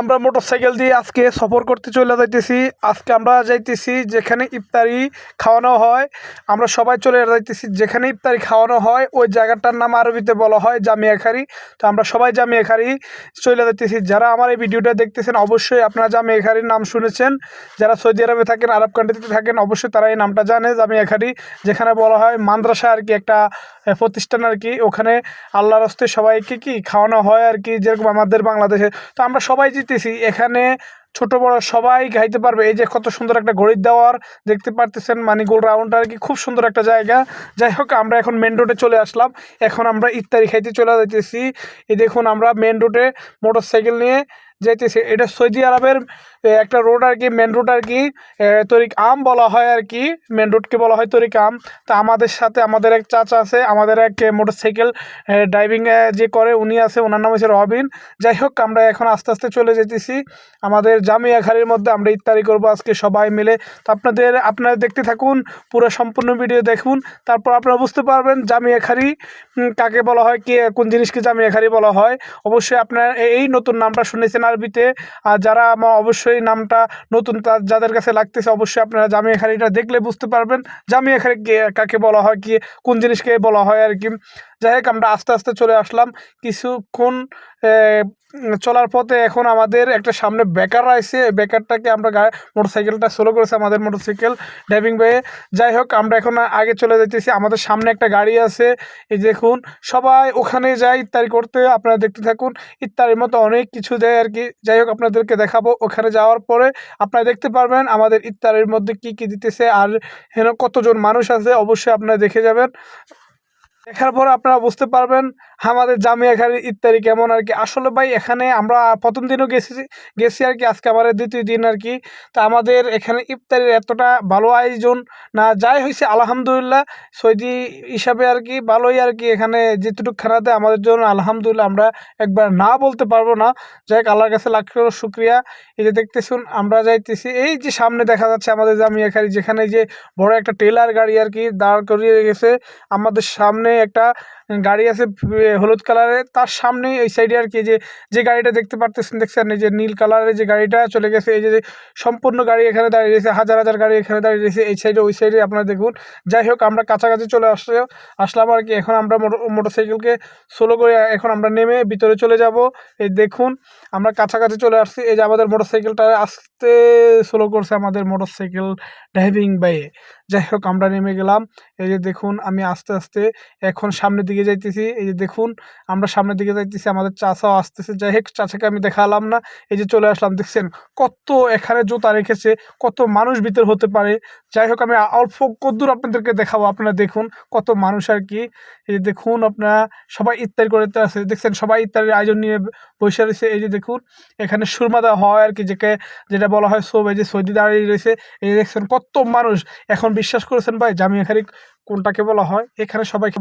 আমরা মোটরসাইকেল দিয়ে আজকে সফর করতে চলে যাইতেছি। আজকে আমরা যাইতেছি যেখানে ইফতারি খাওয়ানো হয়। আমরা সবাই চলে যাইতেছি যেখানে ইফতারি খাওয়ানো হয়। ওই জায়গাটার নাম আরবিতে বলা হয় জামিয়াখারি তো আমরা সবাই জামিয়াখারি চলে যাইতেছি। যারা আমার এই ভিডিওটা দেখতেছেন, অবশ্যই আপনারা জামিয়াখারির নাম শুনেছেন। যারা সৌদি আরবে থাকেন, আরব কান্ট্রিতে থাকেন, অবশ্যই তারা এই নামটা জানে জামিয়াখারি যেখানে বলা হয় মাদ্রাসা আর কি একটা প্রতিষ্ঠান আর কি ওখানে আল্লাহর হস্তে সবাইকে কি খাওয়ানো হয় আর কি যেরকম আমাদের বাংলাদেশে। তো আমরা সবাই জিতেছি এখানে ছোট বড় সবাই গাইতে পারবে। এই যে কত সুন্দর একটা ঘড়ির দেওয়ার দেখতে পারতেছেন মানে গোল রাউন্ড আর কি, খুব সুন্দর একটা জায়গা। যাই হোক, আমরা এখন মেন রোডে চলে আসলাম। এখন আমরা ইত্যাদি খাইতে চলে যাইতেছি। এই দেখুন, আমরা মেন রোডে মোটরসাইকেল নিয়ে যাইতেছি। এটা সৌদি আরবের একটা রোড আর কি মেন রোড আর কি তরিক আম বলা হয় আর কি মেন রোডকে বলা হয় তরিক আম। তা আমাদের সাথে আমাদের এক চাচা আছে, আমাদের এক মোটর সাইকেল ড্রাইভিং যে করে উনি আছে, ওনার নাম হচ্ছে রবিন। যাই হোক, আমরা এখন আস্তে আস্তে চলে যেতেছি আমাদের জামিয়া খালির মধ্যে আমরা ইফতারি করব আজকে সবাই মিলে। তো আপনাদের, আপনারা দেখতে থাকুন, পুরো সম্পূর্ণ ভিডিও দেখুন। তারপর আপনারা বুঝতে পারবেন জামিয়া খারি কাকে বলা হয়, কে, কোন জিনিসকে জামিয়া খারি বলা হয়। অবশ্যই আপনারা এই নতুন নামটা শুনেছেন আরবিতে আর যারা আমার অবশ্যই নামটা নতুন যাদের কাছে লাগতেছে অবশ্যই আপনারা জামিয়া খারিটা দেখলে বুঝতে পারবেন। জামিয়া খারি কাকে বলা হয়, কি, কোন জিনিসকে বলা হয় আর কি। যাই হোক, আমরা আস্তে আস্তে চলে আসলাম। কিছুক্ষণ চলার পথে এখন আমাদের একটা সামনে বেকার আছে বেকারটাকে আমরা মোটরসাইকেলটা স্লো করেছে আমাদের মোটরসাইকেল ড্রাইভিং বয়ে যাই হোক, আমরা এখন আগে চলে যাইতেছি। আমাদের সামনে একটা গাড়ি আছে। এই দেখুন, সবাই ওখানে যায় ইত্যাদি করতে। আপনারা দেখতে থাকুন ইত্যাদির মতো অনেক কিছু দেয় আর কি। যাই হোক, আপনাদেরকে দেখাবো ওখানে যাওয়ার পরে। আপনারা দেখতে পারবেন আমাদের ইত্যাদির মধ্যে কি কি দিতেছে আর হেন কতজন মানুষ আছে, অবশ্যই আপনারা দেখে যাবেন। দেখার পর আপনারা বুঝতে পারবেন আমাদের জামিয়া খালি ইত্যাদি কেমন আর কি? আসলে ভাই, এখানে আমরা প্রথম দিনও গেছি গেছি আর কি, আজকে আমার দ্বিতীয় দিন আর কি। তা আমাদের এখানে ইফতারির এতটা ভালো আয়োজন না, যাই হয়েছে আলহামদুলিল্লাহ, সৌদি হিসাবে আর কি ভালোই আর কি এখানে যেটুকু খানা দেয় আমাদের জন্য আলহামদুলিল্লাহ আমরা একবার না বলতে পারব না। যাই হোক, আল্লাহর কাছে লাখ করো শুক্রিয়া। এই যে দেখতেছুন, আমরা যাইতেছি, এই যে সামনে দেখা যাচ্ছে আমাদের জামিয়া খালি, যেখানে যে বড় একটা টেলার গাড়ি আর কি দাঁড় করিয়ে গেছে। আমাদের সামনে একটা গাড়ি আছে হলুদ কালারের। তার সামনে এই সাইডে আর কি যে যে গাড়িটা দেখতে পারতেছেন, দেখছেন এই যে নীল কালারের যে গাড়িটা চলে গেছে, এই যে সম্পূর্ণ গাড়ি এখানে দাঁড়িয়ে রয়েছে, হাজার হাজার গাড়ি এখানে দাঁড়িয়ে রয়েছে, এই সাইডে, ওই সাইডে আপনারা দেখুন। যাই হোক, আমরা কাছাকাছি চলে আসলে আসলাম আর কি, এখন আমরা মোটর সাইকেলকে স্লো করে এখন আমরা নেমে ভিতরে চলে যাব। এই দেখুন, আমরা কাছাকাছি চলে আসছি, এই যে আমাদের মোটর সাইকেলটা আস্তে স্লো করছে আমাদের মোটর সাইকেল ড্রাইভিং বাইয়ে। যাই হোক, আমরা নেমে গেলাম, এই যে দেখুন, আমি আস্তে আস্তে এখন সামনের দিকে যাইতেছি, এই যে দেখুন, আমরা সামনের দিকে যাইতেছি, আমাদের চাচাও আসতেছে। যাই হোক, চাচাকে আমি দেখালাম না, এই যে চলে আসলাম, দেখছেন? কত এখানে জুতা রেখেছে, কত মানুষ ভিতর হতে পারে। যাই হোক, আমি অল্প কদ্দূর আপনাদেরকে দেখাবো, আপনারা দেখুন কত মানুষ আর কি। এই যে দেখুন, আপনারা সবাই ইত্যাদি করে আছে দেখছেন? সবাই ইত্যাদির আয়োজন নিয়ে বসে রয়েছে। এই যে দেখুন, এখানে সুরমা দেওয়া হয় আর কি, যেকে, যেটা বলা হয় সব, এই যে সৌদি দাঁড়িয়ে রয়েছে। এই যে দেখছেন, কত মানুষ। এখন বিশ্বাস করেছেন ভাই, জামিয়া খারি কোনটাকে বলা হয়? এখানে সবাইকে